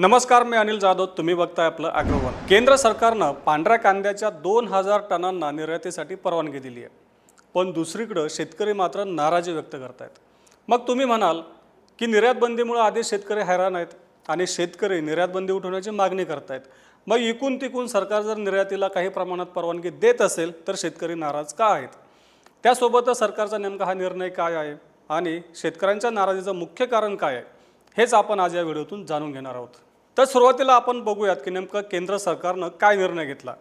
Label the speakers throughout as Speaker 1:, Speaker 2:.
Speaker 1: नमस्कार मी अनिल जाधव. तुम्ही बघताय आपलं अॅग्रोवन. केंद्र सरकारनं पांढऱ्या कांद्याच्या दोन हजार टनांना निर्यातीसाठी परवानगी दिली आहे. पण दुसरीकडं शेतकरी मात्र नाराजी व्यक्त करतायत. मग तुम्ही म्हणाल की निर्यात बंदीमुळे आधी शेतकरी हैराण आहेत आणि शेतकरी निर्यात बंदी उठवण्याची मागणी करतायत. मग इकून तिकून सरकार जर निर्यातीला काही प्रमाणात परवानगी देत असेल तर शेतकरी नाराज का आहेत? त्यासोबतच सरकारचा नेमका हा निर्णय काय आहे आणि शेतकऱ्यांच्या नाराजीचं मुख्य कारण काय आहे हेच आपण आज या व्हिडिओतून जाणून घेणार आहोत. तर सुरुवातीला आपण बघूयात की नेमकं केंद्र सरकारनं काय निर्णय घेतला.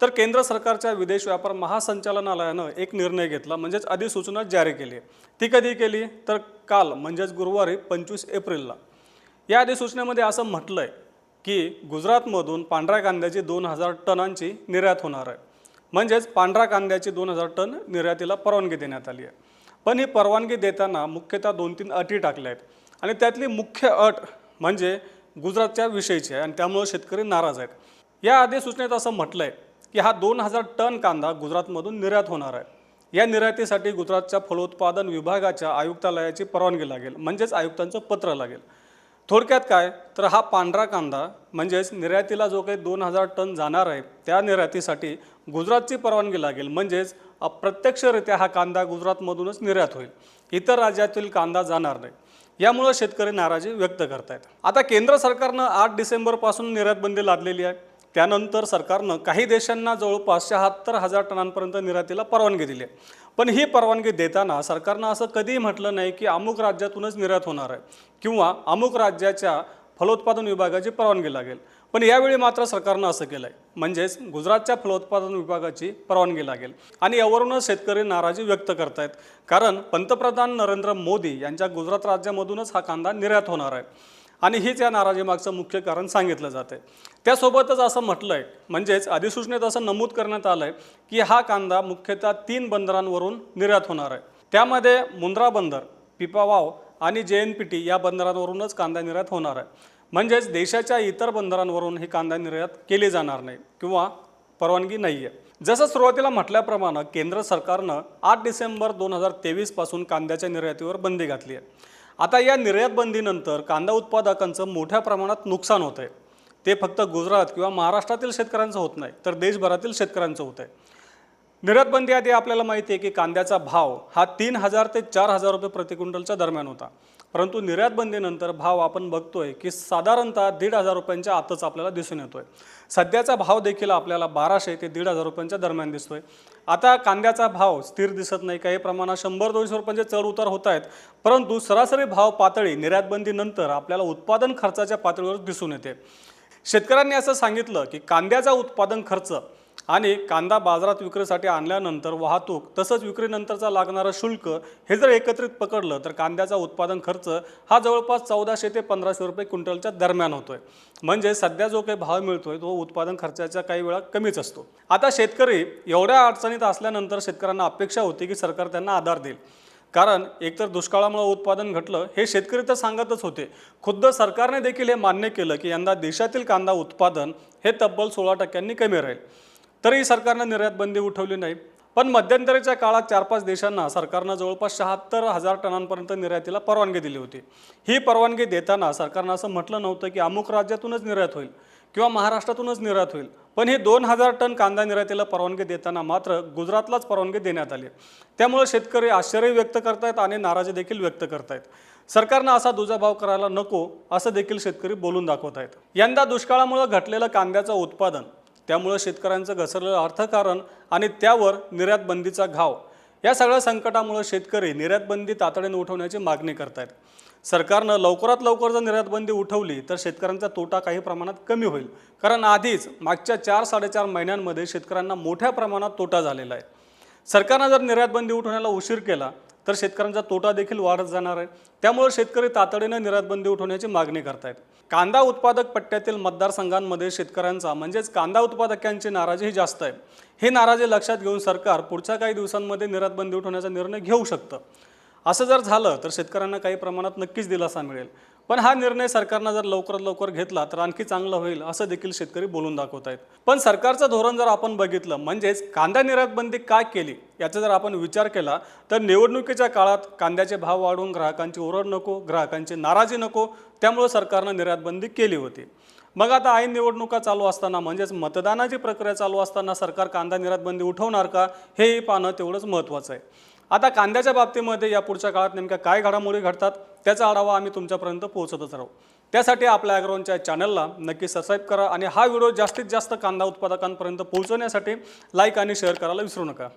Speaker 1: तर केंद्र सरकारच्या विदेश व्यापार महासंचालनालयानं एक निर्णय घेतला म्हणजेच अधिसूचना जारी केली. आहे ती कधी केली? तर काल म्हणजेच गुरुवारी पंचवीस एप्रिलला. या अधिसूचनेमध्ये असं म्हटलं आहे की गुजरातमधून पांढऱ्या कांद्याची दोन हजार टनांची निर्यात होणार आहे. म्हणजेच पांढऱ्या कांद्याची दोन हजार टन निर्यातीला परवानगी देण्यात आली आहे. पण ही परवानगी देताना मुख्यतः दोन तीन अटी टाकल्या आहेत आणि त्यातली मुख्य अट म्हणजे गुजरातच्या विषयीची आहे आणि त्यामुळं शेतकरी नाराज आहेत. या अधिसूचनेत असं म्हटलं आहे की हा दोन हजार टन कांदा गुजरातमधून निर्यात होणार आहे. या निर्यातीसाठी गुजरातच्या फलोत्पादन विभागाच्या आयुक्तालयाची परवानगी लागेल म्हणजेच आयुक्तांचं पत्र लागेल. थोडक्यात काय? तर हा पांढरा कांदा म्हणजेच निर्यातीला जो काही दोन हजार टन जाणार आहे त्या निर्यातीसाठी गुजरातची परवानगी लागेल म्हणजेच अप्रत्यक्षरित्या हा कांदा गुजरातमधूनच निर्यात होईल. इतर राज्यातील कांदा जाणार नाही. यामुळं शेतकरी नाराजी व्यक्त करतायत. आता केंद्र सरकारनं आठ डिसेंबरपासून निर्यात बंदी लादलेली आहे. त्यानंतर सरकारनं काही देशांना जवळपास शहात्तर हजार टनांपर्यंत निर्यातीला परवानगी दिली आहे. पण ही परवानगी देताना सरकारनं असं कधीही म्हटलं नाही की अमुक राज्यातूनच निर्यात होणार आहे. किंवा अमुक राज्याच्या फलोत्पादन विभागाची परवानगी लागेल. पण यावेळी मात्र सरकारनं असं केलं आहे म्हणजेच गुजरातच्या फलोत्पादन विभागाची परवानगी लागेल. आणि यावरूनच शेतकरी नाराजी व्यक्त करतायत. कारण पंतप्रधान नरेंद्र मोदी यांच्या गुजरात राज्यामधूनच हा कांदा निर्यात होणार आहे. आणि हीच या नाराजीमागचं मुख्य कारण सांगितलं जातं त्यासोबतच असं म्हटलं आहे म्हणजेच अधिसूचनेत असं नमूद करण्यात आलं आहे की हा कांदा मुख्यतः तीन बंदरांवरून निर्यात होणार आहे. त्यामध्ये मुंद्रा बंदर पिपावाव आणि जे एन पी टी या बंदरांवरूनच कांदा निर्यात होणार आहे. म्हणजेच देशाच्या इतर बंदरांवरून हे कांदा निर्यात केले जाणार नाही किंवा परवानगी नाही आहे जसं सुरुवातीला म्हटल्याप्रमाणे केंद्र सरकारनं आठ डिसेंबर दोन हजार तेवीसपासून कांद्याच्या निर्यातीवर बंदी घातली आहे. आता या निर्यात बंदीनंतर कांदा उत्पादकांचं मोठ्या प्रमाणात नुकसान होत आहे. ते फक्त गुजरात किंवा महाराष्ट्रातील शेतकऱ्यांचं होत नाही तर देशभरातील शेतकऱ्यांचं होत आहे. निर्यात बंदी आधी आपल्याला माहिती आहे की कांद्याचा भाव हा तीन हजार ते चार हजार रुपये प्रति क्विंटलच्या दरम्यान होता. परंतु निर्यात बंदीनंतर भाव आपण बघतोय की साधारणतः दीड हजार रुपयांच्या आतच आपल्याला दिसून येतोय. सध्याचा भाव देखील आपल्याला बाराशे ते दीड हजार रुपयांच्या दरम्यान दिसतोय. आता कांद्याचा भाव स्थिर दिसत नाही काही प्रमाणात शंभर दोनशे रुपयांचे चढ उतार होत आहेत परंतु सरासरी भाव पातळी निर्यातबंदीनंतर आपल्याला उत्पादन खर्चाच्या पातळीवर दिसून येते. शेतकऱ्यांनी असं सांगितलं की कांद्याचा उत्पादन खर्च आणि कांदा बाजारात विक्रीसाठी आणल्यानंतर वाहतूक तसंच विक्रीनंतरचा लागणारं शुल्क हे जर एकत्रित पकडलं तर कांद्याचा उत्पादन खर्च हा जवळपास चौदाशे ते पंधराशे रुपये क्विंटलच्या दरम्यान होतोय. म्हणजे सध्या जो काही भाव मिळतोय तो उत्पादन खर्चाच्या काही वेळा कमीच असतो. आता शेतकरी एवढ्या अडचणीत असल्यानंतर शेतकऱ्यांना अपेक्षा होती की सरकार त्यांना आधार देईल. कारण एकतर दुष्काळामुळे उत्पादन घटलं हे शेतकरी तर सांगतच होते. खुद्द सरकारने देखील हे मान्य केलं की यंदा देशातील कांदा उत्पादन हे तब्बल सोळा टक्क्यांनी कमी राहील. तरीही सरकारनं निर्यात बंदी उठवली नाही. पण मध्यंतरीच्या काळात चार पाच देशांना सरकारनं जवळपास शहात्तर हजार टनांपर्यंत निर्यातीला परवानगी दिली होती. ही परवानगी देताना सरकारनं असं म्हटलं नव्हतं की अमुक राज्यातूनच निर्यात होईल किंवा महाराष्ट्रातूनच निर्यात होईल. पण हे दोन हजार टन कांदा निर्यातीला परवानगी देताना मात्र गुजरातलाच परवानगी देण्यात आली. त्यामुळे शेतकरी आश्चर्य व्यक्त करतायत आणि नाराजी देखील व्यक्त करतायत. सरकारनं असा दुजाभाव करायला नको असं देखील शेतकरी बोलून दाखवत आहेत यंदा दुष्काळामुळे घटलेलं कांद्याचं उत्पादन त्यामुळं शेतकऱ्यांचं घसरलेलं अर्थकारण आणि त्यावर निर्यात बंदीचा घाव. या सगळ्या संकटामुळे शेतकरी निर्यात बंदी तातडीने उठवण्याची मागणी करत आहेत सरकारनं लवकरात लवकर जर निर्यात बंदी उठवली तर शेतकऱ्यांचा तोटा काही प्रमाणात कमी होईल. कारण आधीच मागच्या चार साडेचार महिन्यांमध्ये शेतकऱ्यांना मोठ्या प्रमाणात तोटा झालेला आहे. सरकारनं जर निर्यात बंदी उठवण्याला उशीर केला तर शेतकऱ्यांचा तोटा देखील वाढत जाणार आहे. त्यामुळे शेतकरी तातडीने निर्यात बंदी उठवण्याची मागणी करतायत. कांदा उत्पादक पट्ट्यातील मतदारसंघांमध्ये शेतकऱ्यांचा म्हणजेच कांदा उत्पादकांची नाराजी ही जास्त आहे. हे नाराजी लक्षात घेऊन सरकार पुढच्या काही दिवसांमध्ये निर्यात बंदी उठवण्याचा निर्णय घेऊ शकतं. असं जर झालं तर शेतकऱ्यांना काही प्रमाणात नक्कीच दिलासा मिळेल. पण हा निर्णय सरकारनं जर लवकरात लवकर घेतला तर आणखी चांगलं होईल असं देखील शेतकरी बोलून दाखवत आहेत. पण सरकारचं धोरण जर आपण बघितलं म्हणजेच कांदा निर्यात बंदी काय केली याचा जर आपण विचार केला तर निवडणुकीच्या काळात कांद्याचे भाव वाढून ग्राहकांची ओरड नको ग्राहकांची नाराजी नको त्यामुळे सरकारनं निर्यात बंदी केली होती. मग आता ऐन निवडणुका चालू असताना म्हणजेच मतदानाची प्रक्रिया चालू असताना सरकार कांदा निर्यात बंदी उठवणार का हेही पाहणं तेवढंच महत्त्वाचं आहे. आता कांद्याच्या बाबतीमध्ये या पुढच्या काळात नेमक्या काय घडामोडी घडतात त्याचा आढावा आम्ही तुमच्यापर्यंत पोहोचतच राहू. त्यासाठी आपल्या ॲग्रोनच्या चॅनलला नक्की सबस्क्राईब करा आणि हा व्हिडिओ जास्तीत जास्त कांदा उत्पादकांपर्यंत पोहोचवण्यासाठी लाईक आणि शेअर करायला विसरू नका.